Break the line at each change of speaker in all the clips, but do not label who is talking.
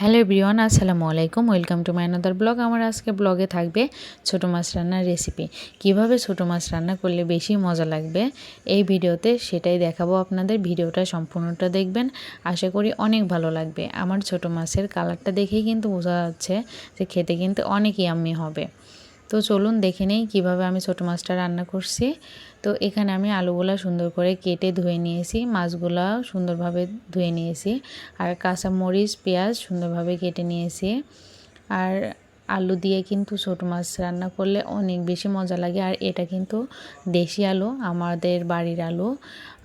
Hello everyone, আসসালামু আলাইকুম। Welcome to my another vlog আমার আজকে ব্লগে থাকবে ছোটো মাছ রান্নার রেসিপি কীভাবে ছোটো মাছ রান্না করলে বেশি মজা লাগবে এই ভিডিওতে সেটাই দেখাবো আপনাদের। ভিডিওটা সম্পূর্ণটা দেখবেন। আশা করি অনেক ভালো লাগবে। আমার ছোটো মাছের কালারটা দেখেই কিন্তু বোঝা যাচ্ছে যে খেতে কিন্তু অনেক ইয়াম্মি হবে। তো চলুন দেখে নেই কীভাবে আমি ছোটো মাছটা রান্না করছি। তো এখানে আমি আলুগুলা সুন্দর করে কেটে ধুয়ে নিয়েছি, মাছগুলা সুন্দরভাবে ধুয়ে নিয়েছি আর কাঁচা মরিচ, পেঁয়াজ সুন্দরভাবে কেটে নিয়েছি। আর আলু দিয়ে কিন্তু ছোটো মাছ রান্না করলে অনেক বেশি মজা লাগে আর এটা কিন্তু দেশি আলু, আমাদের বাড়ির আলু।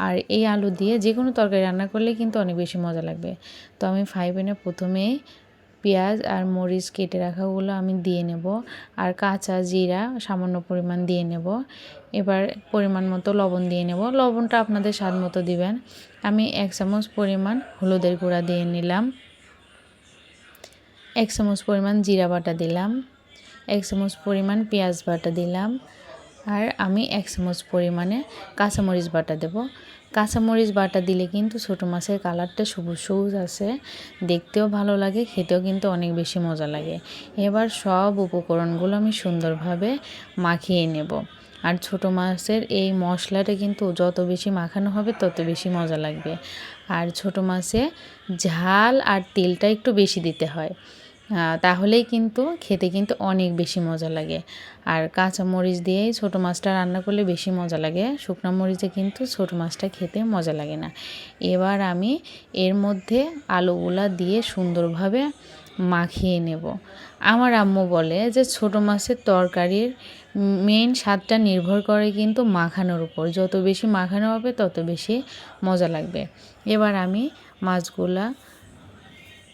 আর এই আলু দিয়ে যে কোনো তরকারি রান্না করলে কিন্তু অনেক বেশি মজা লাগবে। তো আমি ফ্রাই প্যানে প্রথমেই পেঁয়াজ আর মরিচ কেটে রাখাগুলো আমি দিয়ে নেব। আর কাঁচা জিরা সামান্য পরিমাণ দিয়ে নেব। এবার পরিমাণ মতো লবণ দিয়ে নেব। লবণটা আপনাদের স্বাদ মতো দিবেন। আমি এক চামচ পরিমাণ হলুদের গুঁড়া দিয়ে নিলাম। এক চামচ পরিমাণ জিরা বাটা দিলাম। এক চামচ পরিমাণ পেঁয়াজ বাটা দিলাম। আর আমি এক চামচ পরিমাণে কাঁচামরিচ বাটা দেব। কাঁচামরিচ বাটা দিলে কিন্তু ছোটো মাছের কালারটা সবুজ সবুজ আছে, দেখতেও ভালো লাগে, খেতেও কিন্তু অনেক বেশি মজা লাগে। এবার সব উপকরণগুলো আমি সুন্দরভাবে মাখিয়ে নেব। আর ছোটো মাছের এই মশলাটা কিন্তু যত বেশি মাখানো হবে তত বেশি মজা লাগবে। আর ছোটো মাছে ঝাল আর তেলটা একটু বেশি দিতে হয়। তাহলেই কিন্তু খেতে কিন্তু অনেক বেশি মজা লাগে। আর কাঁচা মরিচ দিয়েই ছোটো মাছটা রান্না করলে বেশি মজা লাগে। শুকনো মরিচে কিন্তু ছোটো মাছটা খেতে মজা লাগে না। এবার আমি এর মধ্যে আলুগুলা দিয়ে সুন্দরভাবে মাখিয়ে নেব। আমার আম্মু বলে যে ছোটো মাছের তরকারির মেন স্বাদটা নির্ভর করে কিন্তু মাখানোর উপর। যত বেশি মাখানো হবে তত বেশি মজা লাগবে। এবার আমি মাছগুলা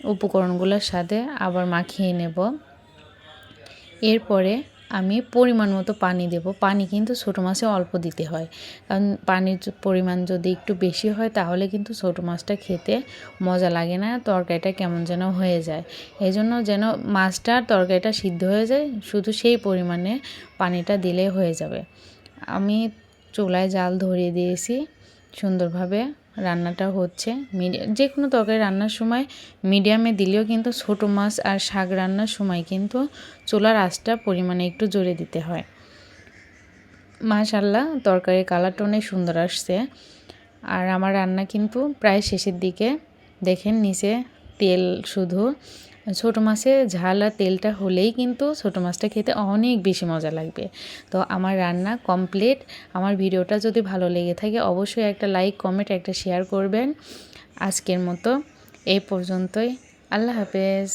উপকরণগুলোর সাথে আবার মাখিয়ে নেব। এরপরে আমি পরিমাণ মতো পানি দেব। পানি কিন্তু ছোটো মাছে অল্প দিতে হয়। কারণ পানির পরিমাণ যদি একটু বেশি হয়, তাহলে কিন্তু ছোটো মাছটা খেতে মজা লাগে না, তরকারিটা কেমন যেন হয়ে যায়। এই জন্য যেন মাছটার তরকারিটা সিদ্ধ হয়ে যায়, শুধু সেই পরিমাণে পানিটা দিলে হয়ে যাবে। আমি চুলায় জাল ধরিয়ে দিয়েছি সুন্দরভাবে। রান্নাটা হচ্ছে। যে কোনো তরকারি রান্নার সময় মিডিয়ামে দিলেও কিন্তু ছোটো মাছ আর শাক রান্নার সময় কিন্তু চুলার আঁচটা পরিমাণে একটু জোরে দিতে হয়। মাশাল্লাহ, তরকারির কালারটা অনেক সুন্দর আসছে। আর আমার রান্না কিন্তু প্রায় শেষের দিকে, দেখেন নিচে তেল শুধু। ছোটো মাছে ঝাল আর তেলটা হলেই কিন্তু ছোটো মাছটা খেতে অনেক বেশি মজা লাগবে। তো আমার রান্না কমপ্লিট আমার ভিডিওটা যদি ভালো লেগে থাকে অবশ্যই একটা লাইক কমেন্ট একটা শেয়ার করবেন। আজকের মতো এই পর্যন্তই। আল্লাহ হাফেজ।